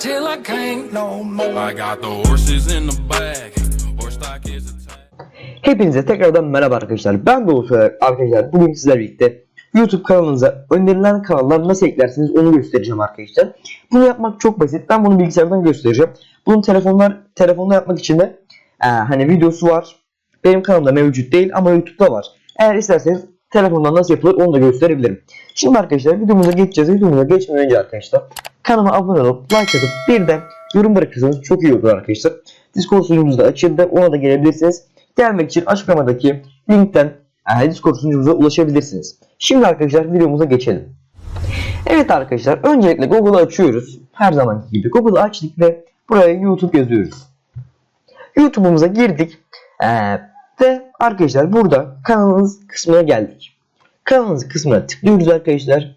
till I can't no more. I got the horses in the back. Horse stock is a tag. Hepinize tekrardan merhaba arkadaşlar. Ben Doğu Söyer arkadaşlar. Bugün sizlerle birlikte YouTube kanalınıza önerilen kanallar nasıl eklersiniz onu göstereceğim arkadaşlar. Bunu yapmak çok basit. Ben bunu bilgisayardan göstereceğim. Bunun telefonlar telefonda yapmak için de e, hani videosu var. Benim kanalımda mevcut değil ama YouTube'da var. Eğer isterseniz telefondan nasıl yapılır onu da gösterebilirim. Şimdi arkadaşlar videomuza geçeceğiz. Videomuza geçmeden önce arkadaşlar kanalıma abone olup like atıp bir de yorum bırakırsanız çok iyi olur arkadaşlar. Discord sunucumuz da açıldı. Ona da gelebilirsiniz. Gelmek için açıklamadaki linkten e, Discord sunucumuza ulaşabilirsiniz. Şimdi arkadaşlar videomuza geçelim. Evet arkadaşlar öncelikle Google'ı açıyoruz. Her zamanki gibi Google'ı açtık ve buraya YouTube yazıyoruz. YouTube'umuza girdik. Ee, ve arkadaşlar burada kanalınız kısmına geldik. Kanalınız kısmına tıklıyoruz arkadaşlar.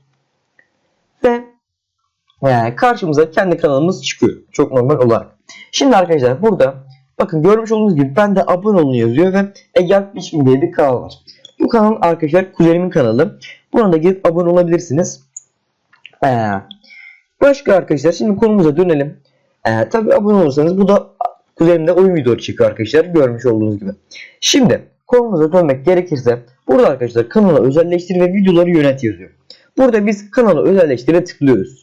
Ee, karşımıza kendi kanalımız çıkıyor. Çok normal olarak. Şimdi arkadaşlar burada bakın görmüş olduğunuz gibi bende abone olun yazıyor ve Egel Biçim diye bir kanal var. Bu kanal arkadaşlar kuzenimin kanalı. Buna da gidip abone olabilirsiniz. Ee, başka arkadaşlar şimdi konumuza dönelim. Ee, Tabi abone olursanız bu da kuzenimde oyun videoları çekiyor arkadaşlar görmüş olduğunuz gibi. Şimdi konumuza dönmek gerekirse burada arkadaşlar kanala özelleştir ve videoları yönet yazıyor. Burada biz kanala özelleştire tıklıyoruz.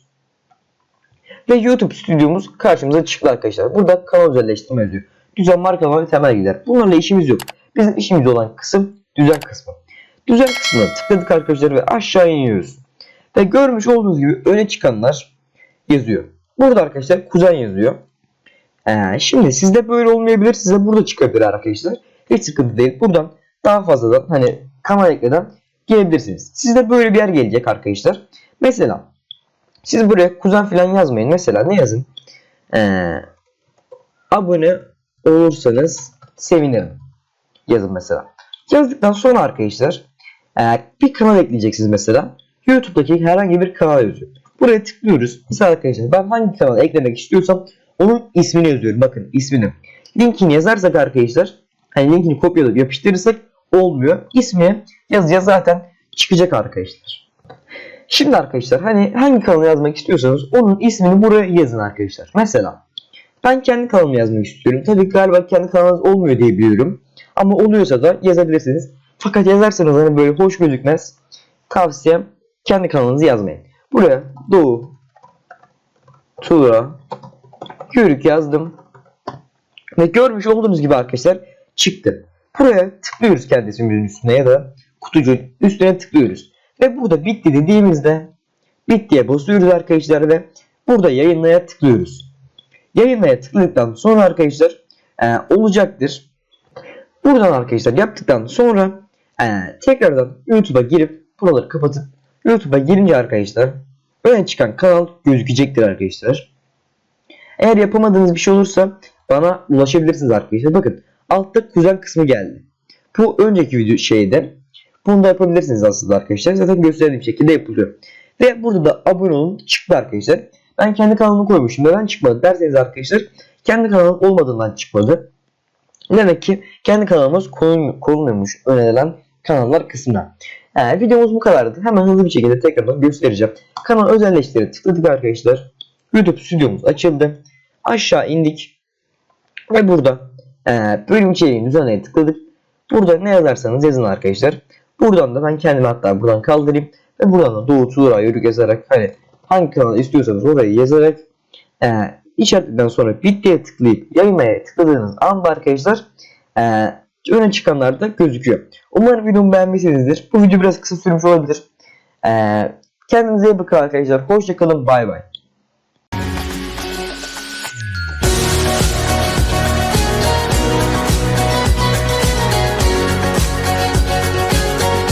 Ve YouTube stüdyomuz karşımıza çıktı arkadaşlar. Burada kanal özelleştirme yazıyor. Düzen markalama ve temel gider. Bunlarla işimiz yok. Bizim işimiz olan kısım düzen kısmı. Düzen kısmına tıkladık arkadaşlar ve aşağı iniyoruz. Ve görmüş olduğunuz gibi öne çıkanlar yazıyor. Burada arkadaşlar kuzen yazıyor. Ee, şimdi sizde böyle olmayabilir. Size burada çıkabilir arkadaşlar. Hiç sıkıntı değil. Buradan daha fazladan hani kanal ekleden gelebilirsiniz. Sizde böyle bir yer gelecek arkadaşlar. Mesela siz buraya kuzen falan yazmayın. Mesela ne yazın? Ee, abone olursanız sevinirim. Yazın mesela. Yazdıktan sonra arkadaşlar e, bir kanal ekleyeceksiniz mesela. YouTube'daki herhangi bir kanal yazıyor. Buraya tıklıyoruz. Mesela arkadaşlar ben hangi kanala eklemek istiyorsam onun ismini yazıyorum. Bakın ismini. Linkini yazarsak arkadaşlar hani linkini kopyalayıp yapıştırırsak olmuyor. İsmi yazacağız zaten çıkacak arkadaşlar. Şimdi arkadaşlar hani hangi kanalı yazmak istiyorsanız onun ismini buraya yazın arkadaşlar. Mesela ben kendi kanalımı yazmak istiyorum. Tabii galiba kendi kanalınız olmuyor diye biliyorum. Ama oluyorsa da yazabilirsiniz. Fakat yazarsanız hani böyle hoş gözükmez. Tavsiyem kendi kanalınızı yazmayın. Buraya Doğu Tuğra Yörük yazdım. Ve görmüş olduğunuz gibi arkadaşlar çıktı. Buraya tıklıyoruz kendi ismimizin üstüne ya da kutucuğun üstüne tıklıyoruz. Ve burada bitti dediğimizde bittiye basıyoruz arkadaşlar ve burada yayınlaya tıklıyoruz. Yayınlaya tıkladıktan sonra arkadaşlar e, olacaktır. Buradan arkadaşlar yaptıktan sonra e, tekrardan YouTube'a girip buraları kapatıp YouTube'a girince arkadaşlar öne çıkan kanal gözükecektir arkadaşlar. Eğer yapamadığınız bir şey olursa bana ulaşabilirsiniz arkadaşlar. Bakın altta kuzen kısmı geldi. Bu önceki video şeyde bunu da yapabilirsiniz aslında arkadaşlar. Zaten gösterdiğim şekilde yapılıyor. Ve burada da abone olun çıktı arkadaşlar. Ben kendi kanalımı koymuşum. Neden çıkmadı derseniz arkadaşlar kendi kanalım olmadığından çıkmadı. Demek ki kendi kanalımız korunmuyormuş önerilen kanallar kısmına. Yani videomuz bu kadardı. Hemen hızlı bir şekilde tekrardan göstereceğim. Kanal özelleştirip tıkladık arkadaşlar. YouTube stüdyomuz açıldı. Aşağı indik. Ve burada e, bölüm içeriğinin üzerine tıkladık. Burada ne yazarsanız yazın arkadaşlar. Buradan da ben kendimi hatta buradan kaldırayım. Ve buradan da Doğu Tuğra Yörük yazarak hani hangi kanal istiyorsanız orayı yazarak e, işaretleden sonra bittiye tıklayıp yayınlamaya tıkladığınız anda arkadaşlar e, öne çıkanlar da gözüküyor. Umarım videomu beğenmişsinizdir. Bu video biraz kısa sürmüş olabilir. E, kendinize iyi bakın arkadaşlar. Hoşçakalın. Bay bay.